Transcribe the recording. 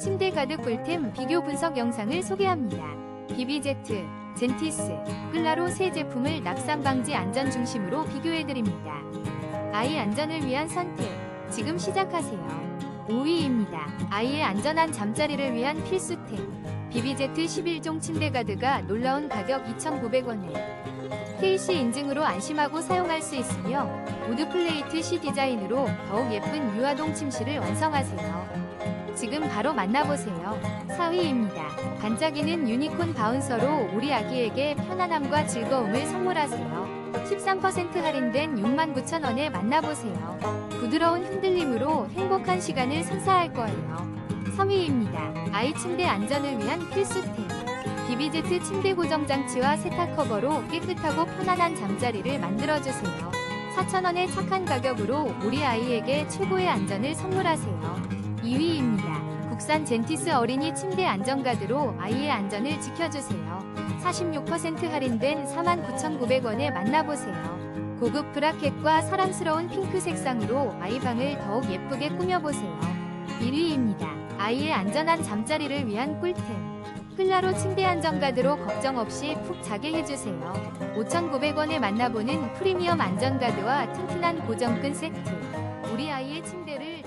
침대 가득 꿀템 비교 분석 영상을 소개합니다. 비비제트, 젠티스, 끌라로 세 제품을 낙상 방지 안전 중심으로 비교해드립니다. 아이 안전을 위한 선택, 지금 시작하세요. 5위입니다. 아이의 안전한 잠자리를 위한 필수템. 비비제트 11종 침대 가드가 놀라운 가격 2,900원에 KC 인증으로 안심하고 사용할 수 있으며 우드 플레이트 C 디자인으로 더욱 예쁜 유아동 침실을 완성하세요. 지금 바로 만나보세요. 4위입니다. 반짝이는 유니콘 바운서로 우리 아기에게 편안함과 즐거움을 선물하세요. 13% 할인된 69,000원에 만나보세요. 부드러운 흔들림으로 행복한 시간을 선사할 거예요. 3위입니다. 아이 침대 안전을 위한 필수템. 비비제트 침대 고정 장치와 세탁 커버로 깨끗하고 편안한 잠자리를 만들어주세요. 4,000원의 착한 가격으로 우리 아이에게 최고의 안전을 선물하세요. 2위입니다. 국산 젠티스 어린이 침대 안전가드로 아이의 안전을 지켜주세요. 46% 할인된 49,900원에 만나보세요. 고급 브라켓과 사랑스러운 핑크 색상으로 아이 방을 더욱 예쁘게 꾸며보세요. 1위입니다. 아이의 안전한 잠자리를 위한 꿀템. 클라로 침대 안전가드로 걱정 없이 푹 자게 해주세요. 5,900원에 만나보는 프리미엄 안전가드와 튼튼한 고정끈 세트. 우리 아이의 침대를